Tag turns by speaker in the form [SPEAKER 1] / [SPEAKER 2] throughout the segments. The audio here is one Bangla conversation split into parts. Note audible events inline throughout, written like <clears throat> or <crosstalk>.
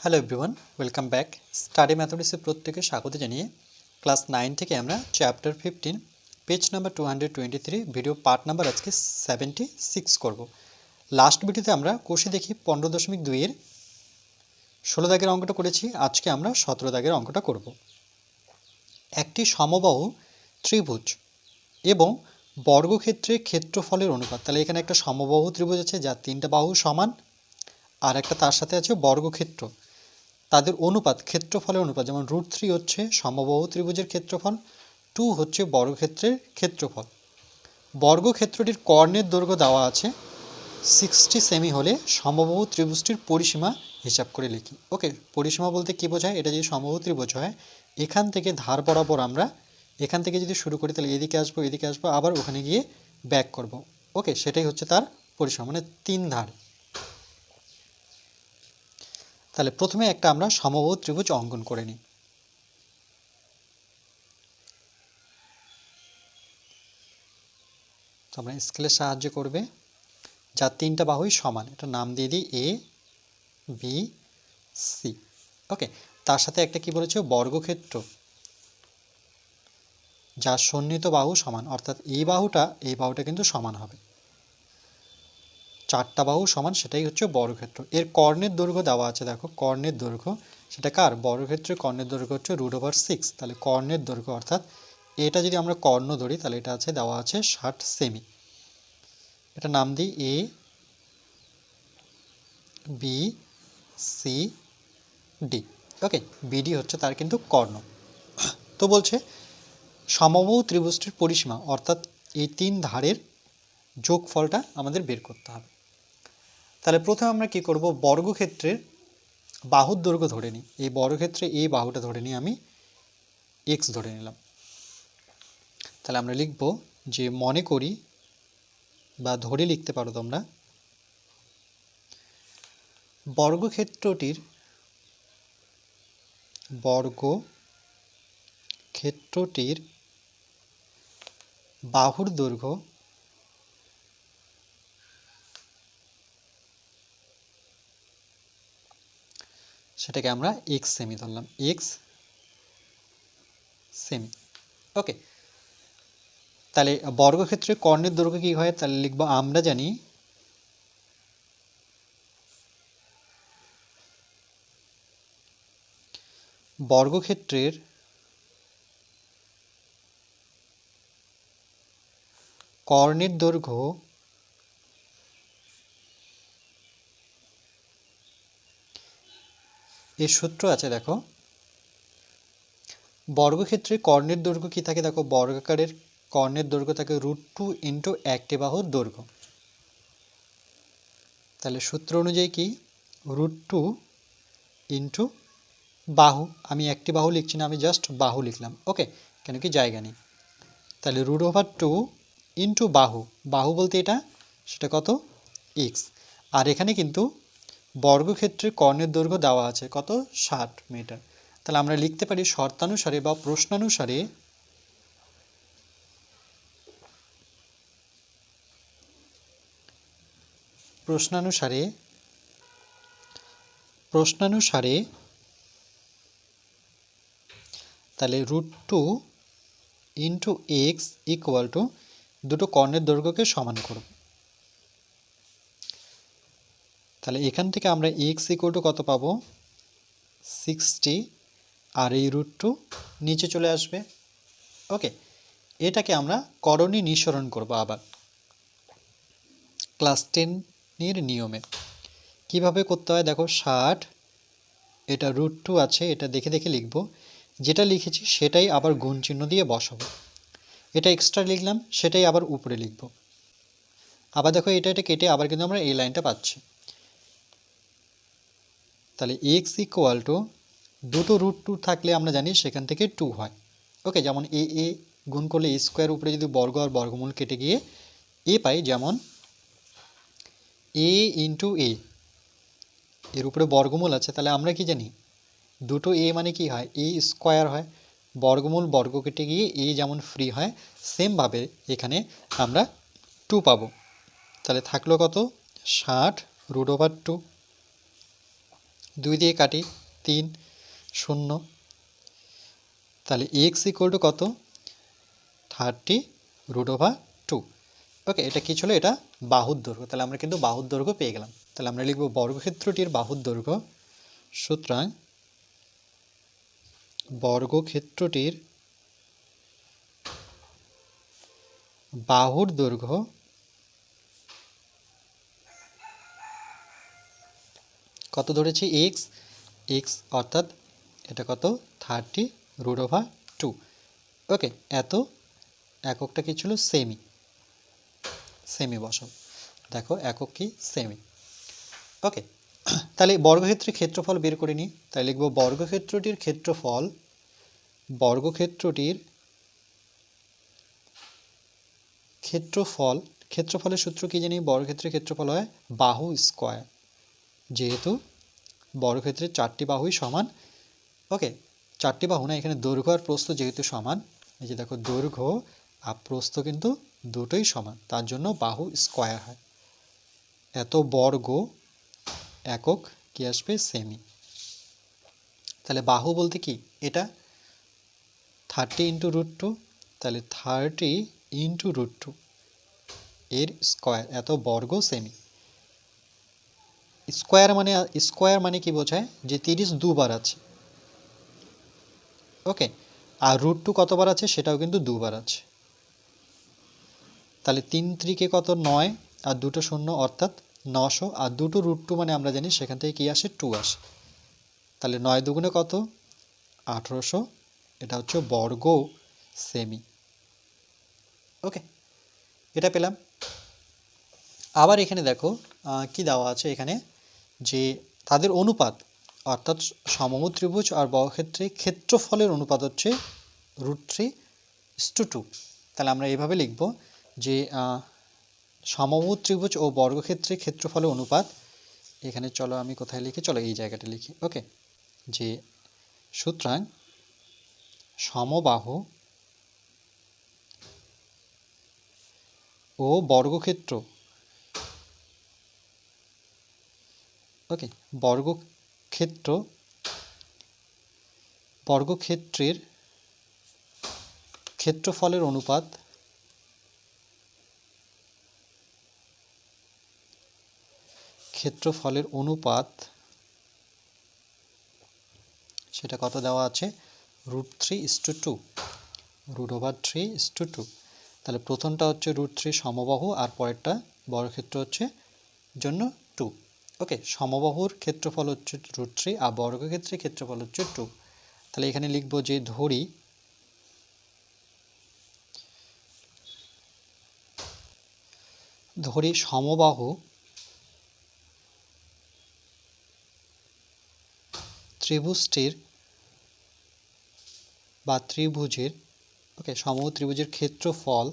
[SPEAKER 1] Hello everyone welcome back study ম্যাথমেটিক্সের প্রত্যেকে স্বাগত জানিয়ে ক্লাস নাইন থেকে আমরা chapter fifteen page number two hundred twenty three video part number আজকে সেভেন্টি সিক্স করব লাস্ট ভিডিওতে আমরা কোষে দেখি পনেরো দশমিক দুইয়ের ষোলো দাগের অঙ্কটা করেছি, আজকে আমরা সতেরো দাগের অঙ্কটা করব। একটি সমবাহু ত্রিভুজ এবং বর্গক্ষেত্রে ক্ষেত্রফলের অনুপাত। তাহলে এখানে একটা সমবাহু ত্রিভুজ আছে, যার তিনটা বাহু সমান, আর একটা তার সাথে আছে বর্গক্ষেত্র। তাদের অনুপাত ক্ষেত্রফলের অনুপাত, যেমন রুট থ্রি হচ্ছে সমবাহু ত্রিভুজের ক্ষেত্রফল টু হচ্ছে বর্গক্ষেত্রের ক্ষেত্রফল। বর্গক্ষেত্রটির কর্ণের দৈর্ঘ্য দেওয়া আছে সিক্সটি সেমি হলে সমবাহু ত্রিভুজটির পরিসীমা হিসাব করে লিখি। ওকে পরিসীমা বলতে কী বোঝায়? এটা যদি সমবাহু ত্রিভুজ হয়, এখান থেকে ধার বরাবর আমরা এখান থেকে যদি শুরু করি, তাহলে এদিকে আসব এদিকে আসব, আবার ওখানে গিয়ে ব্যাক করব। ওকে সেটাই হচ্ছে তার পরিসীমা মানে তিন ধার। তাহলে প্রথমে একটা আমরা সমবাহু ত্রিভুজ অঙ্কন করে নিই। তো আমরা স্কেলের সাহায্য করবে। যার তিনটা বাহুই সমান, এটা নাম দিয়ে দিই এ বি সি ওকে তার সাথে একটা কি বলেছে? বর্গক্ষেত্র। যার সন্নিহিত বাহু সমান, অর্থাৎ এই বাহুটা এই বাহুটা কিন্তু সমান হবে। চারটা বাহু সমান, সেটাই হচ্ছে বর্গক্ষেত্র। এর কর্ণের দৈর্ঘ্য দেওয়া আছে, দেখো, কর্ণের দৈর্ঘ্য। সেটা কার? বর্গক্ষেত্রের কর্ণের দৈর্ঘ্য হচ্ছে রুট ওভার সিক্স তাহলে কর্ণের দৈর্ঘ্য, অর্থাৎ এটা যদি আমরা কর্ণ ধরি, তাহলে এটা আছে, দেওয়া আছে ষাট সেমি এটা নাম দিই A B C D okay BD হচ্ছে তার কিন্তু কর্ণ। তো বলছে, সমবাহু ত্রিভুজটির পরিসীমা, অর্থাৎ এই তিন ধারের যোগফলটা আমাদের বের করতে হবে। তাহলে প্রথমে আমরা কি করব? বর্গক্ষেত্রের বাহুর দৈর্ঘ্য ধরে নিই। এই বর্গক্ষেত্রে এই বাহুটা ধরে নিই আমি এক্স ধরে নিলাম। তাহলে আমরা লিখব যে মনে করি বা ধরে লিখতে পারো তোমরা, বর্গক্ষেত্রটির বর্গ ক্ষেত্রটির বাহুর দৈর্ঘ্য সেটাকে আমরা এক্স সেমি ধরলাম। এক্স সেমি ওকে তাহলে বর্গক্ষেত্রে কর্ণের দৈর্ঘ্য কী হয়? তাহলে লিখব আমরা জানি বর্গক্ষেত্রের কর্ণের দৈর্ঘ্য এর সূত্র আছে, দেখো। বর্গক্ষেত্রে কর্ণের দৈর্ঘ্য কি থাকে? দেখো, বর্গাকারের কর্ণের দৈর্ঘ্য থাকে রুট টু ইন্টু একটি বাহুর দৈর্ঘ্য। তাহলে সূত্র অনুযায়ী কি? রুট টু ইন্টু বাহু। আমি একটি বাহু লিখছি না, আমি জাস্ট বাহু লিখলাম। ওকে কেন কি জায়গা নেই। তাহলে রুট ওভার টু ইন্টু বাহু। বাহু বলতে এটা, সেটা কত? এক্স আর এখানে কিন্তু বর্গক্ষেত্রে কর্ণের দৈর্ঘ্য দেওয়া আছে কত? ষাট মিটার। তাহলে আমরা লিখতে পারি শর্তানুসারে বা প্রশ্নানুসারে প্রশ্নানুসারে প্রশ্নানুসারে তাহলে root two into X equal to দুটো কর্ণের দৈর্ঘ্যকে সমান করব। তাহলে এখান থেকে আমরা এক্স ইকুয়াল টু কত পাবো? সিক্সটি আর এই রুট টু নিচে চলে আসবে। ওকে এটাকে আমরা করণী নিঃসরণ করব আবার। ক্লাস টেনের নিয়মে। কীভাবে করতে হয়? দেখো, ষাট, এটা রুট টু আছে, এটা দেখে দেখে লিখব। যেটা লিখেছি সেটাই আবার গুণ চিহ্ন দিয়ে বসাবো। এটা এক্সট্রা লিখলাম, সেটাই আবার উপরে লিখব। আবার দেখো, এটা এটা কেটে আবার কিন্তু আমরা এই লাইনটা পাচ্ছি। তাহলে এক্স ইকুয়াল টু দুটো রুট টু থাকলে আমরা জানি সেখান থেকে টু হয়। ওকে যেমন এ এ গুণ করলে এ স্কোয়ার উপরে যদি বর্গ আর বর্গমূল কেটে গিয়ে এ পাই, যেমন এ ইন্টু এ এর উপরে বর্গমূল আছে, তাহলে আমরা কি জানি? দুটো এ মানে কি হয়? এ স্কোয়ার হয়। বর্গমূল বর্গ কেটে গিয়ে এ যেমন ফ্রি হয় সেমভাবে এখানে আমরা টু পাবো। তাহলে থাকল কত? ষাট রুট ওভার টু দুই দিয়ে কাটি, তিন, শূন্য। তাহলে এক্স ইকুয়াল টু কত? Thirty root over two okay এটা কী ছিল? এটা বাহুর দৈর্ঘ্য। তাহলে আমরা কিন্তু বাহুর দৈর্ঘ্য পেয়ে গেলাম। তাহলে আমরা লিখব বর্গক্ষেত্রটির বাহুর দৈর্ঘ্য। সুতরাং বর্গক্ষেত্রটির বাহুর দৈর্ঘ্য কত ধরেছি? এক্স এক্স অর্থাৎ এটা কত? Thirty root over two okay এত এককটা কি ছিল? সেমি সেমি বসাও দেখো, একক কি? সেমি ওকে <clears throat> তাহলে বর্গক্ষেত্রের ক্ষেত্রফল বের করে নিই। তাই লিখব বর্গক্ষেত্রটির ক্ষেত্রফল বর্গক্ষেত্রটির ক্ষেত্রফল, ক্ষেত্রফলের সূত্র কি জানি? বর্গক্ষেত্রের ক্ষেত্রফল হয় বাহু স্কোয়ার যেহেতু বর্গক্ষেত্রের চারটি বাহুই সমান। ওকে, চারটি বাহু না, এখানে দৈর্ঘ্য আর প্রস্থ যেহেতু সমান, এই যে দেখো দৈর্ঘ্য আর প্রস্থ কিন্তু দুটোই সমান, তার জন্য বাহু স্কোয়ার হয়। এত বর্গ একক কি আসবে? সেমি তাহলে বাহু বলতে কি? এটা থার্টি ইন্টু রুট টু তাহলে থার্টি ইন্টু রুট টু এর স্কোয়ার এত বর্গ সেমি স্কোয়ার মানে স্কোয়ার মানে কি বোঝায়? যে তিরিশ দুবার আছে। ওকে, আর রুট টু কতবার আছে? সেটাও কিন্তু দুবার আছে। তাহলে তিন ত্রিকে কত? নয়, আর দুটো শূন্য, অর্থাৎ নশো। আর দুটো রুট টু মানে আমরা জানি সেখান থেকে কী আসে? টু আসে। তাহলে নয় দুগুণে কত? আঠেরোশো। এটা হচ্ছে বর্গ সেমি। ওকে, এটা পেলাম। আবার এখানে দেখো কি দেওয়া আছে এখানে? যে তাদের অনুপাত, অর্থাৎ সমমু ত্রিভুজ আর বর্গক্ষেত্রে ক্ষেত্রফলের অনুপাত হচ্ছে রুট থ্রি টু টু তাহলে আমরা এইভাবে লিখব যে সমমু ত্রিভুজ ও বর্গক্ষেত্রে ক্ষেত্রফলের অনুপাত, এখানে চলো আমি কোথায় লিখি? চলো এই জায়গাটা লিখি ওকে যে সুতরাং সমবাহু ও বর্গক্ষেত্র ওকে বর্গক্ষেত্র, বর্গক্ষেত্রের ক্ষেত্রফলের অনুপাত ক্ষেত্রফলের অনুপাত, সেটা কত দেওয়া আছে? Root three is two, root over three is two two. তাহলে প্রথমটা হচ্ছে রুট থ্রি সমবাহু আর পরেরটা বর্গক্ষেত্র হচ্ছে জন্য টু। ওকে সমবাহুর ক্ষেত্রফল হচ্ছে রুট থ্রি আর বর্গক্ষেত্রের ক্ষেত্রফল হচ্ছে টু তাহলে এখানে লিখব যে ধরি ধরি সমবাহু ত্রিভুজটির বা ত্রিভুজের ওকে সমবাহু ত্রিভুজের ক্ষেত্রফল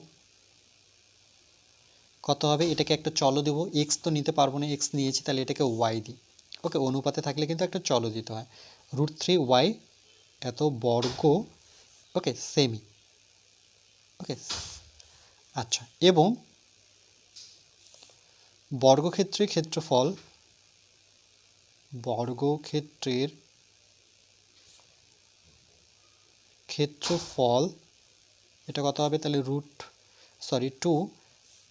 [SPEAKER 1] কত হবে? এটাকে একটা চলো দেবো। এক্স তো নিতে পারব না। এক্স নিয়েছি, তাহলে এটাকে ওয়াই দিই। ওকে অনুপাতে থাকলে কিন্তু একটা চলো দিতে হয়। রুট থ্রি ওয়াই এত বর্গ ওকে সেমি ওকে আচ্ছা এবং বর্গক্ষেত্রের ক্ষেত্রফল বর্গক্ষেত্রের ক্ষেত্রফল, এটা কত হবে? তাহলে রুট সরি টু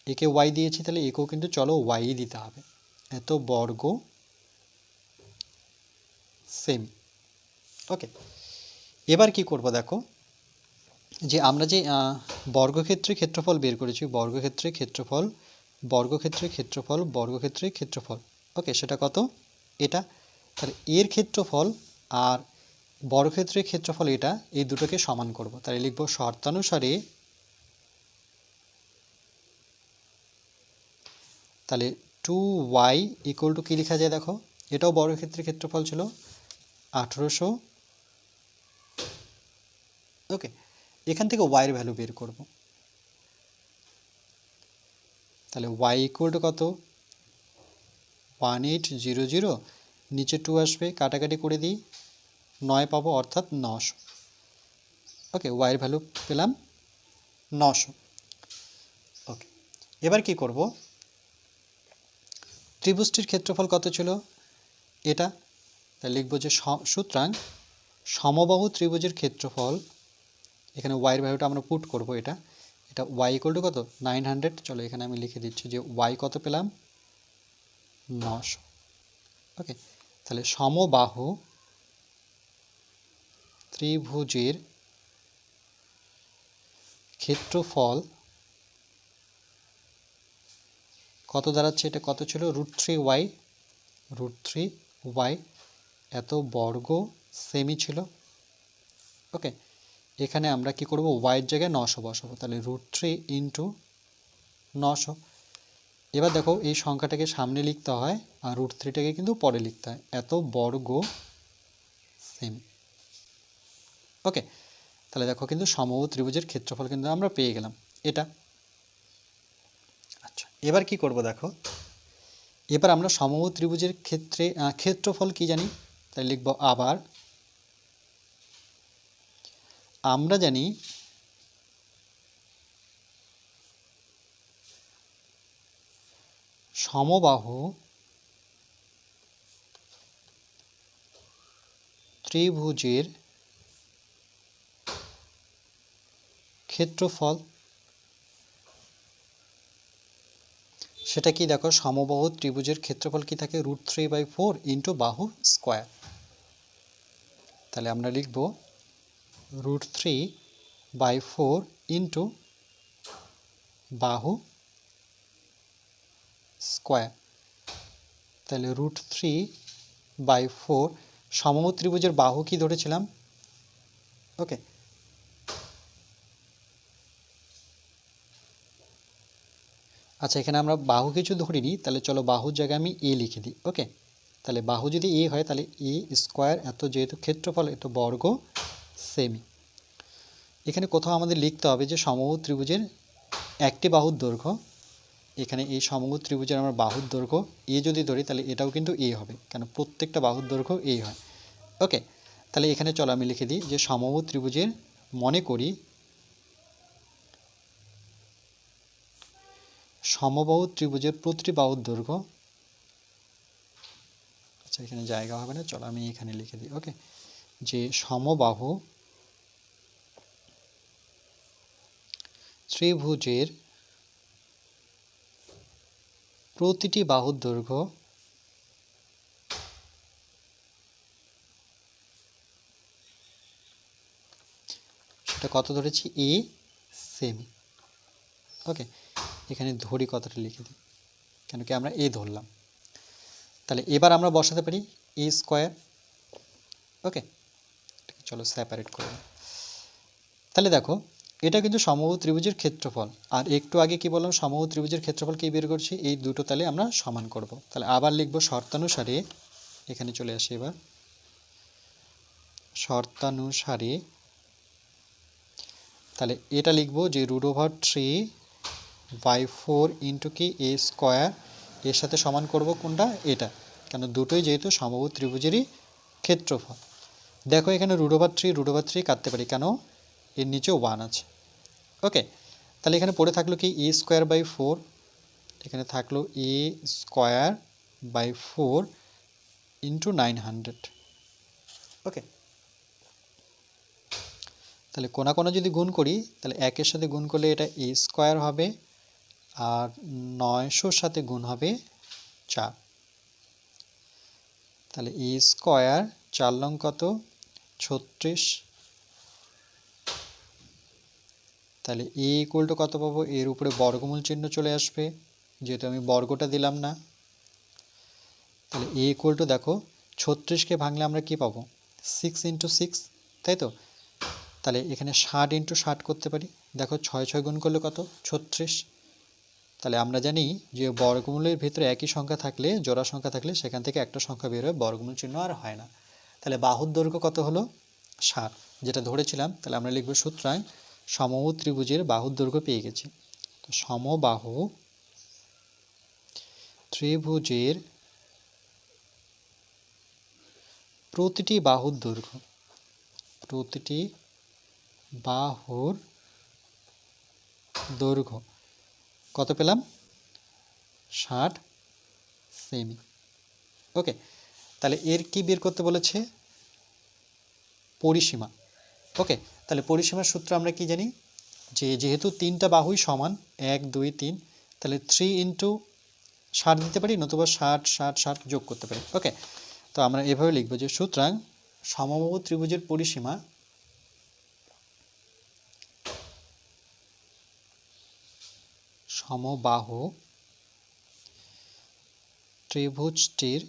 [SPEAKER 1] একে ওয়াই দিয়েছি, তাহলে একেও কিন্তু চলো ওয়াই দিতে হবে। এত বর্গ সেম ওকে এবার কি করব দেখো? যে আমরা যে বর্গক্ষেত্রে ক্ষেত্রফল বের করেছি, বর্গক্ষেত্রে ক্ষেত্রফল বর্গক্ষেত্রে ক্ষেত্রফল বর্গক্ষেত্রে ক্ষেত্রফল। ওকে সেটা কত? এটা। তাহলে এর ক্ষেত্রফল আর বর্গক্ষেত্রের ক্ষেত্রফল এটা, এই দুটোকে সমান করব। তাহলে লিখব শর্তানুসারে তাহলে টু ওয়াই ইকুয়াল টু কী লেখা যায় দেখো? এটাও বর্গক্ষেত্রের ক্ষেত্রফল ছিল আঠেরোশো। ওকে এখান থেকে ওয়াইয়ের ভ্যালু বের করব। তাহলে ওয়াই ইকুয়াল টু কত? ওয়ান এইট জিরো জিরো নিচে টু আসবে, কাটাকাটি করে দিই, নয় পাবো অর্থাৎ নশো। ওকে ওয়াইয়ের ভ্যালু পেলাম নশো। ওকে এবার কি করব? ত্রিভুজটির ক্ষেত্রফল কত ছিল? এটা তাই লিখব যে সুতরাং সমবাহু ত্রিভুজের ক্ষেত্রফল, এখানে ওয়াইয়ের ভ্যালুটা আমরা পুট করব এটা এটা ওয়াই ইকুয়াল টু কত? নাইন হান্ড্রেড চলো এখানে আমি লিখে দিচ্ছি যে ওয়াই কত পেলাম? নশো। ওকে তাহলে সমবাহু ত্রিভুজের ক্ষেত্রফল কত দাঁড়াচ্ছে এটা কত ছিল? Root three Y root three Y এত বর্গ সেমি ছিল। ওকে এখানে আমরা কি করব? ওয়াইয়ের জায়গায় নশো বসাবো। তাহলে রুট থ্রি ইন্টু নশো। এবার দেখো, এই সংখ্যাটাকে সামনে লিখতে হয় আর রুট থ্রিটাকে কিন্তু পরে লিখতে হয়। এত বর্গ সেমি ওকে তাহলে দেখো কিন্তু সমবাহু ত্রিভুজের ক্ষেত্রফল কিন্তু আমরা পেয়ে গেলাম। এটা আচ্ছা এবার কি করব দেখো? এবার আমরা সমবাহু ত্রিভুজের ক্ষেত্রে ক্ষেত্রফল কি জানি? তাই লিখব আবার। আমরা জানি সমবাহু ত্রিভুজের ক্ষেত্রফল সেটা কি দেখো, সমবাহু ত্রিভুজের ক্ষেত্রফল কি থাকে? Root three by four into বাহু স্কোয়ার। তাহলে আমরা লিখব root three by four into বাহু স্কোয়ার। তাহলে রুট থ্রি বাই ফোর, সমবাহু ত্রিভুজের বাহু কি ধরেছিলাম? ওকে আচ্ছা এখানে আমরা বাহু কিছু ধরিনি তাহলে চলো বাহুর জায়গায় আমি এ লিখে দিই ওকে তাহলে বাহু যদি এ হয়, তাহলে এ স্কোয়ার এত যেহেতু ক্ষেত্রফল, এত বর্গ সেমি এখানে কোথাও আমাদের লিখতে হবে যে সমবাহু ত্রিভুজের একটি বাহুর দৈর্ঘ্য, এখানে এই সমবাহু ত্রিভুজের আমরা বাহুর দৈর্ঘ্য এ যদি ধরি, তাহলে এটাও কিন্তু এ হবে, কেন প্রত্যেকটা বাহুর দৈর্ঘ্য এ হয় ওকে তাহলে এখানে চলো আমি লিখে দিই যে সমবাহু ত্রিভুজের, মনে করি সমবাহু ত্রিভুজের প্রতিটি বাহুর দৈর্ঘ্য। আচ্ছা এখানে জায়গা হবে না, চলো আমি এখানে লিখে দিই, ওকে? যে সমবাহু ত্রিভুজের প্রতিটি বাহুর দৈর্ঘ্য সেটা কত ধরেছি? এ সেমি ওকে? এখানে ধরি কথাটা লিখে দিই। কেন কি আমরা এ ধরলাম। তাহলে এবার আমরা বসাতে পারি এ স্কোয়ার। ওকে? চলো সেপারেট করে তাহলে দেখো, এটা কিন্তু সমবাহু ত্রিভুজের ক্ষেত্রফল। আর একটু আগে কি বললাম, সমবাহু ত্রিভুজের ক্ষেত্রফল কি বের করছি? এই দুটো তাহলে আমরা সমান করব। তাহলে আবার লিখব শর্তানুসারে, এখানে চলে আসি এবার। শর্তানুসারে, তাহলে এটা লিখব যে root over three by four into কি এ স্কোয়ার এর সাথে সমান করব কোনটা? এটা। কেন দুটোই যেহেতু সমবাহু ত্রিভুজেরই ক্ষেত্রফল। দেখো এখানে রুট থ্রি রুট থ্রি কাটতে পারি। কেন? এর নিচে ওয়ান আছে। ওকে তাহলে এখানে পড়ে থাকল কি? এ স্কোয়ার বাই ফোর এখানে থাকল A square by four into nine hundred okay তাহলে কোনা কোনা যদি গুণ করি, তাহলে একের সাথে গুণ করলে এটা এ স্কোয়ার হবে। আর নয়শোর সাথে গুণ হবে চার। তাহলে এ স্কোয়ার চার লং কত? ছত্রিশ। তাহলে এ ইকুয়াল কত পাবো? এর উপরে বর্গমূল চিহ্ন চলে আসবে। যেহেতু আমি বর্গটা দিলাম না। তাহলে এ ইকুয়াল দেখো, ছত্রিশকে ভাঙলে আমরা কি পাবো? সিক্স ইন্টু সিক্স তাই তো? তাহলে এখানে ষাট ইন্টু ষাট করতে পারি। দেখো ছয় ছয় গুণ করলে কত? ছত্রিশ। তাহলে আমরা জানি যে বর্গমূলের ভিতরে একই সংখ্যা থাকলে, জোড়া সংখ্যা থাকলে সেখান থেকে একটা সংখ্যা বের হয় বর্গমূল চিহ্ন আর হয় না। তাহলে বাহুর দৈর্ঘ্য কত হলো? ষাট। যেটা ধরেছিলাম, তাহলে আমরা লিখব সুতরাং সমবাহু ত্রিভুজের বাহুর দৈর্ঘ্য পেয়ে গেছি। তো সমবাহু ত্রিভুজের প্রতিটি বাহুর দৈর্ঘ্য, প্রতিটি বাহুর দৈর্ঘ্য কত পেলাম? ষাট সেমি। ওকে, তাহলে এর কি বের করতে বলেছে? পরিসীমা। ওকে, তাহলে পরিসীমার সূত্র আমরা কি জানি? যে যেহেতু তিনটা বাহুই সমান, এক, দুই, তিন, তাহলে থ্রি ইন্টু ষাট দিতে পারি, নতুবা ষাট ষাট ষাট যোগ করতে পারি। ওকে, তো আমরা এভাবে লিখব যে সুতরাং সমবাহু ত্রিভুজের পরিসীমা সমবাহু ত্রিভুজটির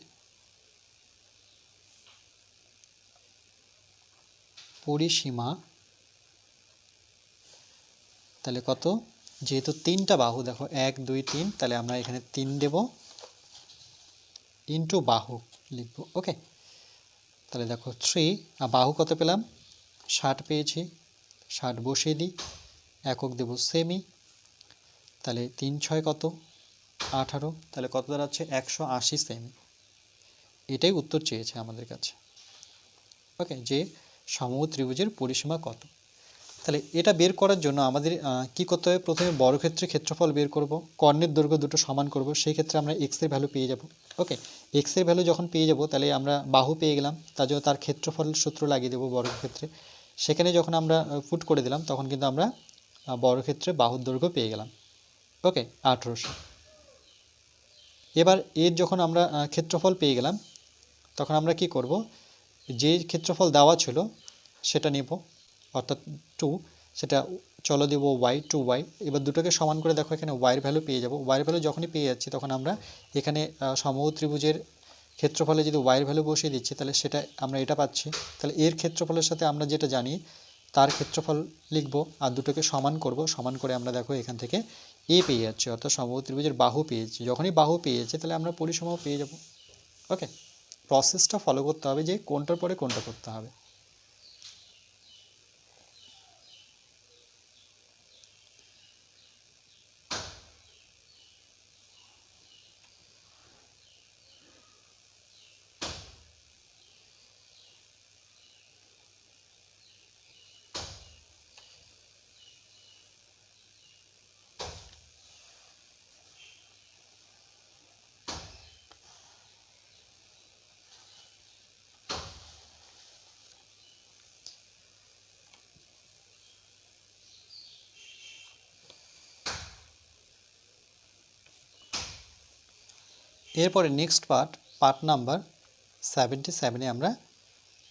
[SPEAKER 1] পরিসীমা, তাহলে কত? যেহেতু তিনটা বাহু, দেখো, এক, দুই, তিন, তাহলে আমরা এখানে তিন দেব ইন্টু বাহু লিখব ওকে তাহলে দেখো থ্রি আর বাহু কত পেলাম? ষাট পেয়েছি, ষাট বসিয়ে দিই, একক দেব সেমি তাহলে তিন ছয় কত? আঠারো। তাহলে কত দাঁড়াচ্ছে? একশো আশি সেমি। এটাই উত্তর চেয়েছে আমাদের কাছে। ওকে যে সমবাহু ত্রিভুজের পরিসীমা কত? তাহলে এটা বের করার জন্য আমাদের কি করতে হবে? প্রথমে বর্গক্ষেত্রে ক্ষেত্রফল বের করব। কর্ণের দৈর্ঘ্য দুটো সমান করব। সেই ক্ষেত্রে আমরা এক্সের ভ্যালু পেয়ে যাব। ওকে এক্সের ভ্যালু যখন পেয়ে যাব, তাহলে আমরা বাহু পেয়ে গেলাম। তার জন্য তার ক্ষেত্রফল সূত্র লাগিয়ে দেবো বর্গক্ষেত্রে। সেখানে যখন আমরা ফুট করে দিলাম, তখন কিন্তু আমরা বর্গক্ষেত্রে বাহুর দৈর্ঘ্য পেয়ে গেলাম। ওকে আঠেরোশো। এবার এর যখন আমরা ক্ষেত্রফল পেয়ে গেলাম তখন আমরা কি করব? যে ক্ষেত্রফল দেওয়া ছিল সেটা নেব। অর্থাৎ টু সেটা চলো দেবো ওয়াই টু ওয়াই। এবার দুটোকে সমান করে দেখো এখানে ওয়াইয়ের ভ্যালু পেয়ে যাব। ওয়াইয়ের ভ্যালু যখনই পেয়ে যাচ্ছি তখন আমরা এখানে আহ, সমবাহু ত্রিভুজের ক্ষেত্রফলে যদি ওয়াইয়ের ভ্যালু বসিয়ে দিচ্ছি তাহলে সেটা আমরা এটা পাচ্ছি। তাহলে এর ক্ষেত্রফলের সাথে আমরা যেটা জানি তার ক্ষেত্রফল লিখব আর দুটোকে সমান করব। সমান করে আমরা দেখো এখান থেকে এ পেয়ে যাচ্ছে, অর্থাৎ সমবাহু ত্রিভুজের বাহু পেয়েছি যখনই বাহু পেয়েছে তাহলে আমরা পরিসীমাও পেয়ে যাব। ওকে প্রসেসটা ফলো করতে হবে যে কোনটার পরে কোনটা করতে হবে। এরপরে next part part number seventy সেভেনে আমরা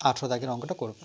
[SPEAKER 1] আঠেরো দাগের অঙ্কটা করব।